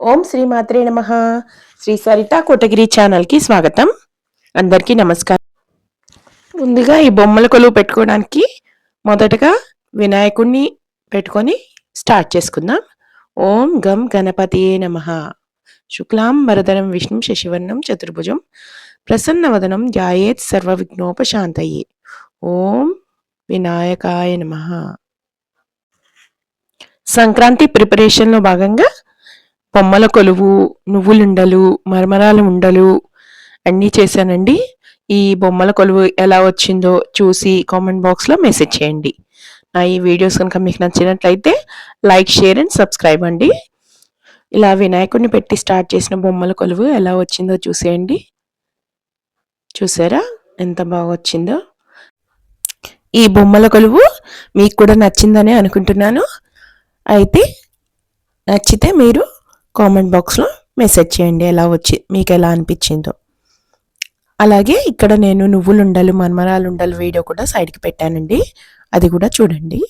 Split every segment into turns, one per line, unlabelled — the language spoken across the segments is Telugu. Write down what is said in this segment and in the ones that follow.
ఓం శ్రీ మాత్రే నమ. శ్రీ సరిత కోటగిరి ఛానల్కి స్వాగతం. అందరికీ నమస్కారం. ముందుగా ఈ బొమ్మల కొలువు పెట్టుకోవడానికి మొదటగా వినాయకుడిని పెట్టుకొని స్టార్ట్ చేసుకుందాం. ఓం గం గణపతియే నమ. శుక్లాం వరదరం విష్ణు శశివర్ణం చతుర్భుజం ప్రసన్నవదనం ధ్యాయేత్ సర్వ విఘ్నోపశాంతయే ఓం వినాయకాయ నమ. సంక్రాంతి ప్రిపరేషన్లో భాగంగా బొమ్మల కొలువు నువ్వులుండలు మరమరాల ఉండలు అన్నీ చేశానండి. ఈ బొమ్మల కొలువు ఎలా వచ్చిందో చూసి కామెంట్ బాక్స్లో మెసేజ్ చేయండి. నా ఈ వీడియోస్ కనుక మీకు నచ్చినట్లయితే లైక్ షేర్ అండ్ సబ్స్క్రైబ్ అండి. ఇలా వినాయకుడిని పెట్టి స్టార్ట్ చేసిన బొమ్మల కొలువు ఎలా వచ్చిందో చూసేయండి. చూసారా? ఎంత బాగా వచ్చిందో. ఈ బొమ్మల కొలువు మీకు కూడా నచ్చిందని అనుకుంటున్నాను. అయితే నచ్చితే మీరు కామెంట్ బాక్స్లో మెసేజ్ చేయండి ఎలా వచ్చి మీకు ఎలా అనిపించిందో. అలాగే ఇక్కడ నేను నువ్వులు ఉండలు వీడియో కూడా సైడ్కి పెట్టానండి. అది కూడా చూడండి.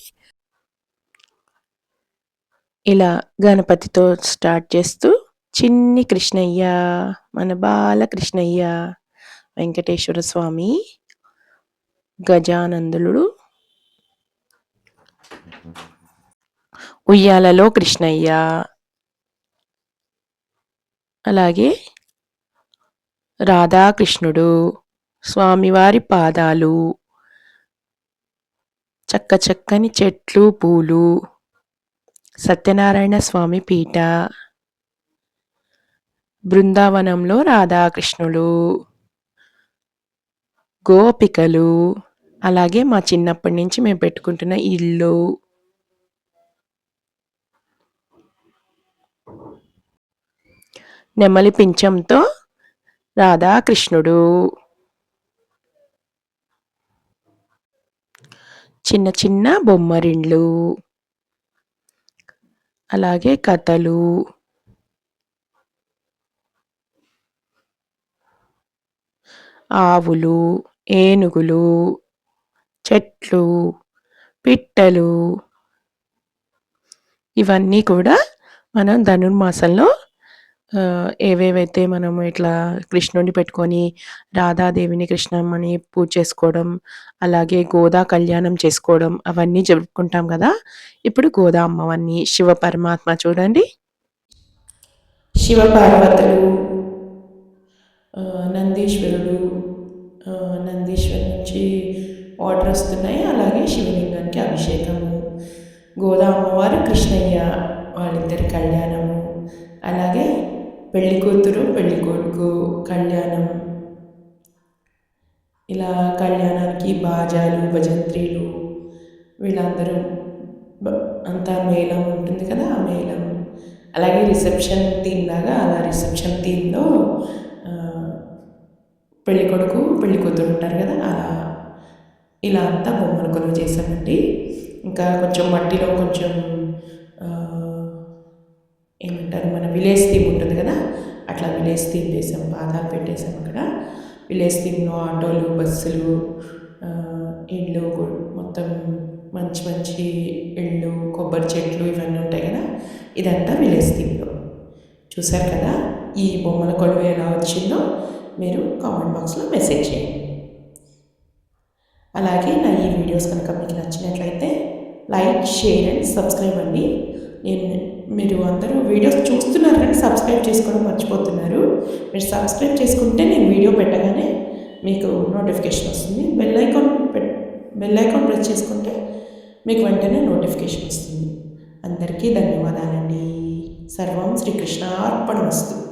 ఇలా గణపతితో స్టార్ట్ చేస్తూ చిన్ని కృష్ణయ్య మన బాల కృష్ణయ్య వెంకటేశ్వర స్వామి గజానందులుడు ఉయ్యాలలో కృష్ణయ్య అలాగే రాధాకృష్ణుడు స్వామివారి పాదాలు చక్క చక్కని చెట్లు పూలు సత్యనారాయణ స్వామి పీఠ బృందావనంలో రాధాకృష్ణులు గోపికలు అలాగే మా చిన్నప్పటి నుంచి మేము పెట్టుకుంటున్న ఇల్లు నెమలి పింఛంతో రాధాకృష్ణుడు. చిన్న చిన్న బొమ్మరిండ్లు అలాగే కథలు. ఆవులు ఏనుగులు చెట్లు పిట్టలు. ఇవన్నీ కూడా మనం ధనుర్మాసంలో ఏవేవైతే మనం ఇట్లా కృష్ణుడిని పెట్టుకొని రాధాదేవిని కృష్ణమ్మని పూజ చేసుకోవడం అలాగే గోదా కళ్యాణం చేసుకోవడం అవన్నీ జరుపుకుంటాం కదా. ఇప్పుడు గోదా అమ్మవన్నీ శివ పరమాత్మ చూడండి. శివ పార్వతులు నందీశ్వరుడు నందీశ్వరు నుంచి ఆర్డర్ వస్తున్నాయి. అలాగే శివలింగానికి అభిషేకము గోదా అమ్మవారు కృష్ణయ్య వాళ్ళిద్దరి కళ్యాణము అలాగే పెళ్ళి కూతురు పెళ్ళి కొడుకు కళ్యాణం. ఇలా కళ్యాణానికి బాజాలు భజంత్రీలు వీళ్ళందరూ అంతా మేళం ఉంటుంది కదా ఆ మేళం. అలాగే రిసెప్షన్ థీమ్ లాగా అలా రిసెప్షన్ థీమ్లో పెళ్ళి కొడుకు పెళ్ళి కూతురు ఉంటారు కదా అలా ఇలా అంతా బొమ్మలు కొలువు చేసామండి ఇంకా కొంచెం మట్టిలో కొంచెం ఏమంటారు మన విలేజ్ థీమ్ ఉంటుంది కదా? అట్లా విలేజ్ థీమ్ వేసాం పాదాలు పెట్టేసాం అక్కడ. విలేజ్ థీమ్లో ఆటోలు బస్సులు ఇళ్ళు మొత్తం మంచి మంచి ఇళ్ళు కొబ్బరి చెట్లు ఇవన్నీ ఉంటాయి కదా? ఇదంతా విలేజ్ థీమ్లో. చూసారు కదా? ఈ బొమ్మల కొలువు ఎలా వచ్చిందో మీరు కామెంట్ బాక్స్లో మెసేజ్ చేయండి. అలాగే నా ఈ వీడియోస్ కనుక మీకు నచ్చినట్లయితే లైక్ షేర్ అండ్ సబ్స్క్రైబ్ అండి. నేను మీరు అందరూ వీడియోస్ చూస్తున్నారు కానీ సబ్స్క్రైబ్ చేసుకోవడం మర్చిపోతున్నారు. మీరు సబ్స్క్రైబ్ చేసుకుంటే నేను వీడియో పెట్టగానే మీకు నోటిఫికేషన్ వస్తుంది. Bell icon bell icon press చేసుకుంటే మీకు వెంటనే నోటిఫికేషన్ వస్తుంది. అందరికీ ధన్యవాదాలండి. సర్వం శ్రీకృష్ణ అర్పణ వస్తుంది